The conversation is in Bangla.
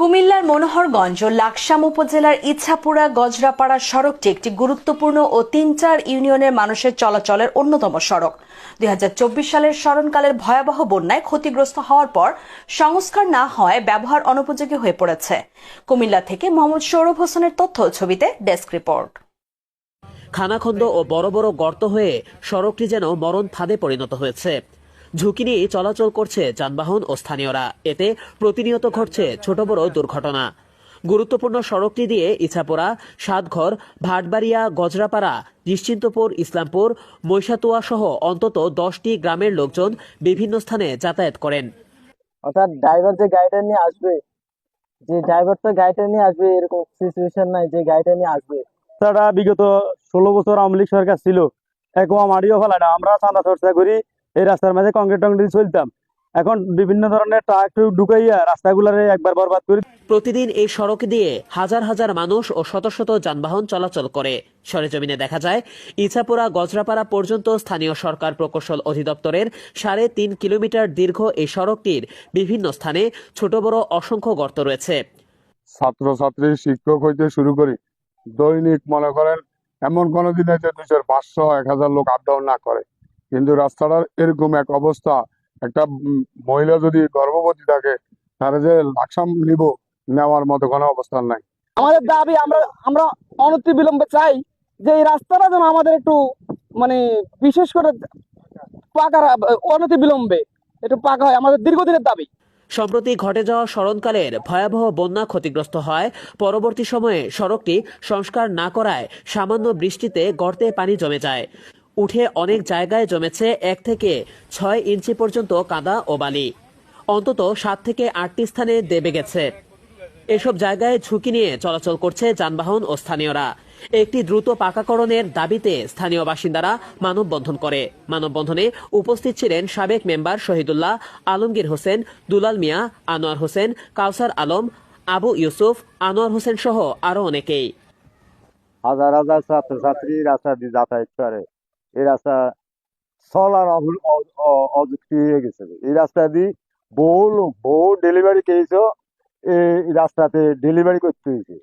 কুমিল্লার মনোহরগঞ্জ লাকসাম উপজেলার ইছাপুরা গজরাপাড়া সড়কটি একটি গুরুত্বপূর্ণ ও তিন চার ইউনিয়নের মানুষের চলাচলের অন্যতম সড়ক। দুই হাজার চব্বিশ সালের স্মরণকালের ভয়াবহ বন্যায় ক্ষতিগ্রস্ত হওয়ার পর সংস্কার না হওয়ায় ব্যবহার অনুপযোগী হয়ে পড়েছে। কুমিল্লা থেকে মোহাম্মদ সৌরভ হোসেনের তথ্য ছবিতে ডেস্ক রিপোর্ট। খানাখন্দ ও বড় বড় গর্ত হয়ে সড়কটি যেন মরণ ফাঁদে পরিণত হয়েছে। ঝুঁকি নিয়ে চলাচল করছে যানবাহন ও স্থানীয়রা। এতে প্রতিনিয়ত ঘটছে ছোট বড় দুর্ঘটনা। গুরুত্বপূর্ণ সড়কটি দিয়ে ইছাপুরা সাতঘর ভাটবাড়িয়া গজরাপাড়া নিশ্চিন্তপুর ইসলামপুর মৈশাতুয়া সহ অন্তত দশটি গ্রামের লোকজন বিভিন্ন স্থানে যাতায়াত করেন। অর্থাৎ ড্রাইভার যে গাড়িটা নিয়ে আসবে যে ড্রাইভার তো গাড়িটা নিয়ে আসবে এরকম সিচুয়েশন নাই যে গাড়িটা নিয়ে আসবে। তারা বিগত ষোলো বছর আওয়ামী লীগ সরকার ছিল। একমা মাটিও ফেলা না আমরা চাঁদা চর্চা করি এই রাস্তার মাঝে কংক্রিট টংক্রিট চলতাম। এখন বিভিন্ন ধরনের ট্রাক ঢুকাইয়া রাস্তাগুলারে একবার বরবাদ করি। প্রতিদিন এই সড়ক দিয়ে হাজার হাজার মানুষ ও শত শত যানবাহন চলাচল করে। সরেজমিনে দেখা যায় ইছাপুরা গজরাপাড়া পর্যন্ত স্থানীয় সরকার প্রকৌশল অধিদপ্তরের সাড়ে তিন কিলোমিটার দীর্ঘ এই সড়কটির বিভিন্ন স্থানে ছোট বড় অসংখ্য গর্ত রয়েছে। ছাত্রছাত্রী শিক্ষক হইতে শুরু করি। দৈনিক মনে করেন এমন কোনো দিন আছে দুইশো পাঁচশো এক হাজার লোক আপ ডাউন না করে। কিন্তু রাস্তাটার এরকম এক অবস্থা। একটা মহিলা যদি গর্ভবতী থাকে তারা যে লাকসাম নিব নেওয়ার মতো কোনো অবস্থান নাই। আমাদের দাবি আমরা আমরা অনতি বিলম্বে চাই যে এই রাস্তাটা যেন আমাদের একটু মানে বিশেষ করে পাকা অনতি বিলম্বে একটু পাকা হয় আমাদের দীর্ঘদিনের দাবি। সম্প্রতি ঘটে যাওয়া স্মরণকালের ভয়াবহ বন্যা ক্ষতিগ্রস্ত হয়। পরবর্তী সময়ে সড়কটি সংস্কার না করায় সামান্য বৃষ্টিতে গর্তে পানি জমে যায়। উঠে অনেক জায়গায় জমেছে এক থেকে ছয় ইঞ্চি পর্যন্ত কাদা ও বালি। অন্তত সাত থেকে আটটি স্থানে দেবে গেছে। এসব জায়গায় ঝুঁকি নিয়ে চলাচল করছে যানবাহন ও স্থানীয়রা। একটি দ্রুত পাকাকরণের দাবিতে স্থানীয় বাসিন্দারা মানববন্ধন করে। মানববন্ধনে উপস্থিত ছিলেন সাবেক মেম্বার শহীদুল্লাহ, আলমগীর হোসেন, দুলাল মিয়া, আনোয়ার হোসেন, কাউসার আলম, আবু ইউসুফ, আনোয়ার হোসেন সহ আরও অনেকেই। হাজার হাজার ছাত্রছাত্রী রাস্তা দিয়ে যাতায়াত করে। এই রাস্তা চলার অযুক্তি হয়ে গেছে। এই রাস্তা দিয়ে বহু লোক, বহু ডেলিভারি কেসও এই রাস্তাতে ডেলিভারি করতে হয়েছে